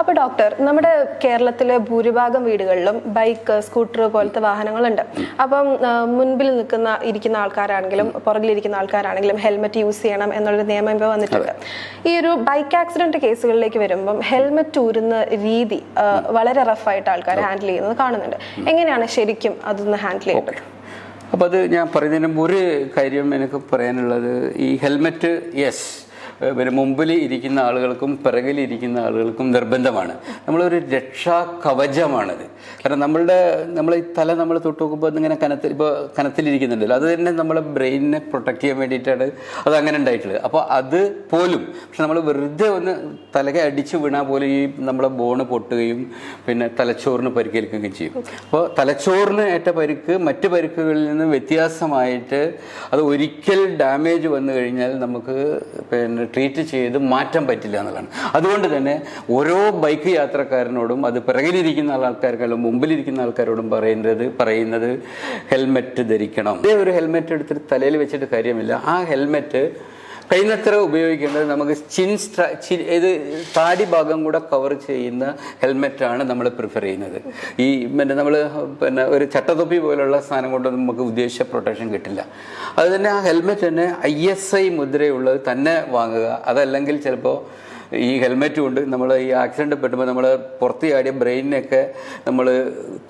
അപ്പൊ ഡോക്ടർ നമ്മുടെ കേരളത്തിലെ ഭൂരിഭാഗം വീടുകളിലും ബൈക്ക് സ്കൂട്ടർ പോലത്തെ വാഹനങ്ങളുണ്ട്. അപ്പം മുൻപിൽ നിൽക്കുന്ന ഇരിക്കുന്ന ആൾക്കാരാണെങ്കിലും പുറകിലിരിക്കുന്ന ആൾക്കാരാണെങ്കിലും ഹെൽമെറ്റ് യൂസ് ചെയ്യണം എന്നുള്ളൊരു നിയമം ഇപ്പോൾ വന്നിട്ടുണ്ട്. ഈ ഒരു ബൈക്ക് ആക്സിഡന്റ് കേസുകളിലേക്ക് വരുമ്പം ഹെൽമെറ്റ് ഊരുന്ന രീതി വളരെ റഫായിട്ട് ആൾക്കാർ ഹാൻഡിൽ ചെയ്യുന്നത് കാണുന്നുണ്ട്. എങ്ങനെയാണ് ശരിക്കും അതൊന്ന് ഹാൻഡിൽ ചെയ്യേണ്ടത്? അപ്പോൾ അത് ഞാൻ പറയുന്നതിന് ഒരു കാര്യം എനിക്ക് പറയാനുള്ളത്. ഈ ഹെൽമെറ്റ് യെസ് മുമ്പിൽ ഇരിക്കുന്ന ആളുകൾക്കും പിറകിൽ ഇരിക്കുന്ന ആളുകൾക്കും നിർബന്ധമാണ്. നമ്മളൊരു രക്ഷാ കവചമാണത് കാരണം നമ്മളുടെ നമ്മൾ ഈ തല നമ്മൾ തൊട്ട് നോക്കുമ്പോൾ ഇങ്ങനെ കനത്തിൽ ഇപ്പോൾ കനത്തിലിരിക്കുന്നുണ്ടല്ലോ. അത് തന്നെ നമ്മളെ ബ്രെയിനിനെ പ്രൊട്ടക്ട് ചെയ്യാൻ വേണ്ടിയിട്ടാണ് അത് അങ്ങനെ ഉണ്ടായിട്ടുള്ളത്. അപ്പോൾ അത് പോലും പക്ഷെ നമ്മൾ വെറുതെ ഒന്ന് തലകെ അടിച്ച് വീണാൽ പോലും ഈ നമ്മളെ ബോണ് പൊട്ടുകയും പിന്നെ തലച്ചോറിന് പരിക്കേൽക്കുകയും ചെയ്യും. അപ്പോൾ തലച്ചോറിന് ഏറ്റ പരിക്ക് മറ്റ് പരിക്കുകളിൽ നിന്ന് വ്യത്യാസമായിട്ട് അത് ഒരിക്കൽ ഡാമേജ് വന്നു കഴിഞ്ഞാൽ നമുക്ക് പിന്നെ ട്രീറ്റ് ചെയ്ത് മാറ്റാൻ പറ്റില്ല എന്നുള്ളതാണ്. അതുകൊണ്ട് തന്നെ ഓരോ ബൈക്ക് യാത്രക്കാരനോടും അത് പിറകിലിരിക്കുന്ന ആൾക്കാർക്കാളും മുമ്പിലിരിക്കുന്ന ആൾക്കാരോടും പറയുന്നത് പറയുന്നത് ഹെൽമെറ്റ് ധരിക്കണം. ഇതേ ഒരു ഹെൽമെറ്റ് എടുത്തിട്ട് തലയിൽ വെച്ചിട്ട് കാര്യമില്ല. ആ ഹെൽമെറ്റ് കഴിയുന്നത്ര ഉപയോഗിക്കേണ്ടത് നമുക്ക് ചിൻ സ്ട്രാ ഇത് താടി ഭാഗം കൂടെ കവർ ചെയ്യുന്ന ഹെൽമെറ്റാണ് നമ്മൾ പ്രിഫർ ചെയ്യുന്നത്. ഈ പിന്നെ നമ്മൾ പിന്നെ ഒരു ചട്ടത്തൊപ്പി പോലുള്ള സാധനം കൊണ്ട് നമുക്ക് ഉദ്ദേശിച്ച പ്രൊട്ടക്ഷൻ കിട്ടില്ല. അത് തന്നെ ആ ഹെൽമെറ്റ് തന്നെ ഐ എസ് ഐ മുദ്രയുള്ളത് തന്നെ വാങ്ങുക. അതല്ലെങ്കിൽ ചിലപ്പോൾ ഈ ഹെൽമെറ്റ് കൊണ്ട് നമ്മൾ ഈ ആക്സിഡന്റ് പെട്ടുമ്പോൾ നമ്മൾ പുറത്ത് ചാടിയ ബ്രെയിനിനൊക്കെ നമ്മൾ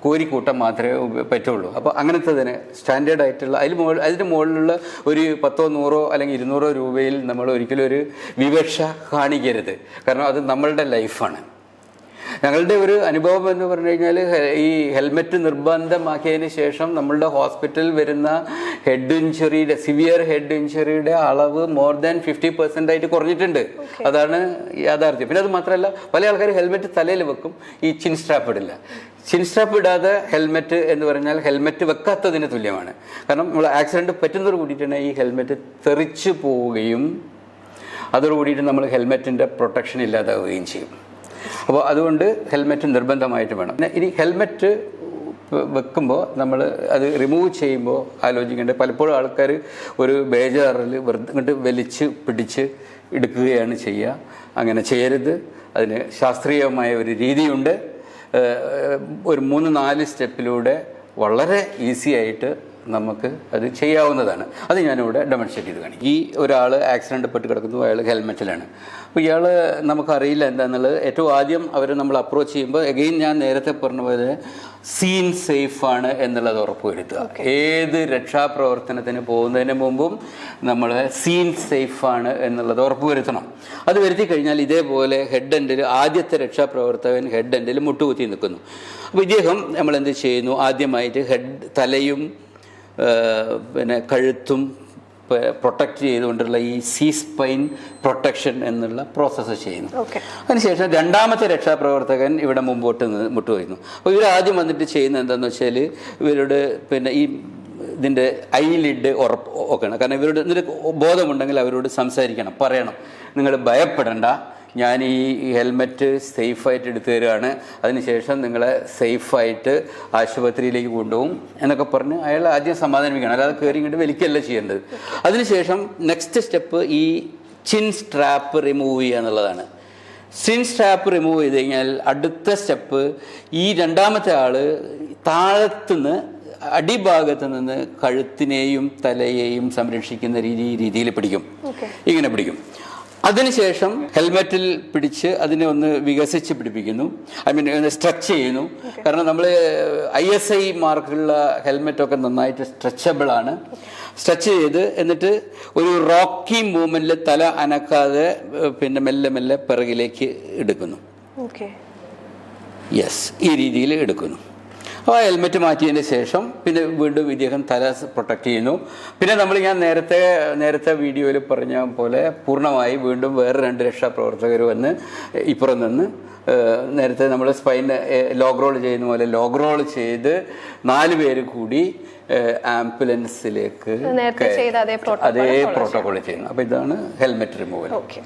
കോരിക്കൂട്ടാൻ മാത്രമേ പറ്റുള്ളൂ. അപ്പോൾ അങ്ങനത്തെ തന്നെ സ്റ്റാൻഡേർഡ് ആയിട്ടുള്ള അതിൽ മുകളിൽ അതിന് മുകളിലുള്ള ഒരു പത്തോ നൂറോ അല്ലെങ്കിൽ ഇരുന്നൂറോ രൂപയിൽ നമ്മൾ ഒരിക്കലും ഒരു വിവക്ഷ കാണിക്കരുത്. കാരണം അത് നമ്മളുടെ ലൈഫാണ് ഞങ്ങളുടെ ഒരു അനുഭവം എന്ന് പറഞ്ഞു കഴിഞ്ഞാൽ ഈ ഹെൽമെറ്റ് നിർബന്ധമാക്കിയതിന് ശേഷം നമ്മളുടെ ഹോസ്പിറ്റലിൽ വരുന്ന ഹെഡ് ഇഞ്ചുറിയുടെ സിവിയർ ഹെഡ് ഇഞ്ചുറിയുടെ അളവ് മോർ ദാൻ ഫിഫ്റ്റി പെർസെന്റ് ആയിട്ട് കുറഞ്ഞിട്ടുണ്ട്. അതാണ് യാഥാർത്ഥ്യം. പിന്നെ അത് മാത്രമല്ല പല ആൾക്കാർ ഹെൽമെറ്റ് തലയിൽ വെക്കും ഈ ചിൻ സ്ട്രാപ്പ് ഇടില്ല. ചിൻ സ്ട്രാപ്പ് ഇടാതെ ഹെൽമെറ്റ് എന്ന് പറഞ്ഞാൽ ഹെൽമെറ്റ് വെക്കാത്തതിന് തുല്യമാണ്. കാരണം നമ്മൾ ആക്സിഡന്റ് പറ്റുന്നതോട് കൂടിയിട്ടാണ് ഈ ഹെൽമെറ്റ് തെറിച്ച് പോവുകയും അതോടുകൂടിയിട്ട് നമ്മൾ ഹെൽമെറ്റിന്റെ പ്രൊട്ടക്ഷൻ ഇല്ലാതാവുകയും ചെയ്യും. അപ്പോൾ അതുകൊണ്ട് ഹെൽമെറ്റ് നിർബന്ധമായിട്ട് വേണം. ഇനി ഹെൽമെറ്റ് വെക്കുമ്പോൾ നമ്മൾ അത് റിമൂവ് ചെയ്യുമ്പോൾ ആലോചിക്കേണ്ടത് പലപ്പോഴും ആൾക്കാർ ഒരു ബേജാറിൽ വെറുതെ ഇങ്ങോട്ട് വലിച്ച് പിടിച്ച് എടുക്കുകയാണ് ചെയ്യുക. അങ്ങനെ ചെയ്യരുത്. അതിന് ശാസ്ത്രീയമായ ഒരു രീതിയുണ്ട്. ഒരു മൂന്ന് നാല് സ്റ്റെപ്പിലൂടെ വളരെ ഈസി ആയിട്ട് നമുക്ക് അത് ചെയ്യാവുന്നതാണ്. അത് ഞാനിവിടെ ഡെമോൺസ്ട്രേറ്റ് ചെയ്ത് കാണിക്കും. ഈ ഒരാൾ ആക്സിഡന്റ് പെട്ട് കിടക്കുന്നു അയാൾ ഹെൽമെറ്റിലാണ് അപ്പോൾ ഇയാൾ നമുക്കറിയില്ല എന്താണെന്നുള്ളത് ഏറ്റവും ആദ്യം അവർ നമ്മൾ അപ്രോച്ച് ചെയ്യുമ്പോൾ എഗെയിൻ ഞാൻ നേരത്തെ പറഞ്ഞ പോലെ സീൻ സേഫ് ആണ് എന്നുള്ളത് ഉറപ്പുവരുത്തുക. ഏത് രക്ഷാപ്രവർത്തനത്തിന് പോകുന്നതിന് മുമ്പും നമ്മൾ സീൻ സേഫ് ആണ് എന്നുള്ളത് ഉറപ്പുവരുത്തണം. അത് വരുത്തി കഴിഞ്ഞാൽ ഇതേപോലെ ഹെഡ് എൻഡിൽ ആദ്യത്തെ രക്ഷാപ്രവർത്തകൻ ഹെഡ് എൻഡിൽ മുട്ടുകുത്തി നിൽക്കുന്നു. അപ്പോൾ ഇദ്ദേഹം നമ്മൾ എന്ത് ചെയ്യുന്നു? ആദ്യമായിട്ട് ഹെഡ് തലയും പിന്നെ കഴുത്തും പ്രൊട്ടക്റ്റ് ചെയ്തുകൊണ്ടുള്ള ഈ സീ സ്പൈൻ പ്രൊട്ടക്ഷൻ എന്നുള്ള പ്രോസസ്സ് ചെയ്യുന്നു. അതിനുശേഷം രണ്ടാമത്തെ രക്ഷാപ്രവർത്തകൻ ഇവിടെ മുമ്പോട്ട് നിന്ന് മുട്ടുവരുന്നു. അപ്പോൾ ഇവർ ആദ്യം വന്നിട്ട് ചെയ്യുന്നത് എന്താണെന്ന് വെച്ചാൽ ഇവരുടെ പിന്നെ ഈ ഇതിന്റെ ഐലിഡ് ഉറപ്പ് ഓക്കെയാണ് കാരണം ഇവരുടെ ഇതിന്റെ ബോധമുണ്ടെങ്കിൽ അവരോട് സംസാരിക്കണം പറയണം. നിങ്ങൾ ഭയപ്പെടണ്ട. ഞാൻ ഈ ഹെൽമെറ്റ് സേഫായിട്ട് എടുത്തു തരികയാണ് അതിനുശേഷം നിങ്ങളെ സേഫായിട്ട് ആശുപത്രിയിലേക്ക് കൊണ്ടുപോകും എന്നൊക്കെ പറഞ്ഞ് അയാൾ ആദ്യം സമാധാനിപ്പിക്കണം അല്ലാതെ കയറി ഇങ്ങോട്ട് വലിക്കല്ല ചെയ്യേണ്ടത്. അതിനുശേഷം നെക്സ്റ്റ് സ്റ്റെപ്പ് ഈ ചിൻ സ്ട്രാപ്പ് റിമൂവ് ചെയ്യുക എന്നുള്ളതാണ്. സിൻ സ്ട്രാപ്പ് റിമൂവ് ചെയ്ത് കഴിഞ്ഞാൽ അടുത്ത സ്റ്റെപ്പ് ഈ രണ്ടാമത്തെ ആൾ താഴത്തുനിന്ന് അടിഭാഗത്ത് നിന്ന് കഴുത്തിനെയും തലയെയും സംരക്ഷിക്കുന്ന രീതി രീതിയിൽ പിടിക്കും. ഇങ്ങനെ പിടിക്കും. അതിനുശേഷം ഹെൽമെറ്റിൽ പിടിച്ച് അതിനെ ഒന്ന് വികസിച്ച് പിടിപ്പിക്കുന്നു. ഐ മീൻ സ്ട്രെച്ച് ചെയ്യുന്നു. കാരണം നമ്മൾ ഐ എസ് ഐ മാർക്കുള്ള ഹെൽമെറ്റൊക്കെ നന്നായിട്ട് സ്ട്രെച്ചബിൾ ആണ്. സ്ട്രെച്ച് ചെയ്ത് എന്നിട്ട് ഒരു റോക്കി മൂവ്മെന്റിൽ തല അനക്കാതെ പിന്നെ മെല്ലെ മെല്ലെ പിറകിലേക്ക് എടുക്കുന്നു. ഓക്കെ യെസ് ഈ രീതിയിൽ എടുക്കുന്നു. ആ ഹെൽമെറ്റ് മാറ്റിയതിന് ശേഷം പിന്നെ വീണ്ടും ഇദ്ദേഹം തല പ്രൊട്ടക്ട് ചെയ്യുന്നു. പിന്നെ നമ്മൾ ഞാൻ നേരത്തെ നേരത്തെ വീഡിയോയിൽ പറഞ്ഞ പോലെ പൂർണമായി വീണ്ടും വേറെ രണ്ട് രക്ഷാപ്രവർത്തകർ വന്ന് ഇപ്പുറം നിന്ന് നേരത്തെ നമ്മൾ സ്പൈൻ ലോഗ് റോൾ ചെയ്യുന്ന പോലെ ലോഗ് റോൾ ചെയ്ത് നാല് പേര് കൂടി ആംബുലൻസിലേക്ക് അതേ പ്രോട്ടോകോൾ ചെയ്യുന്നു അപ്പോൾ ഇതാണ് ഹെൽമെറ്റ് റിമൂവൽ ഓക്കെ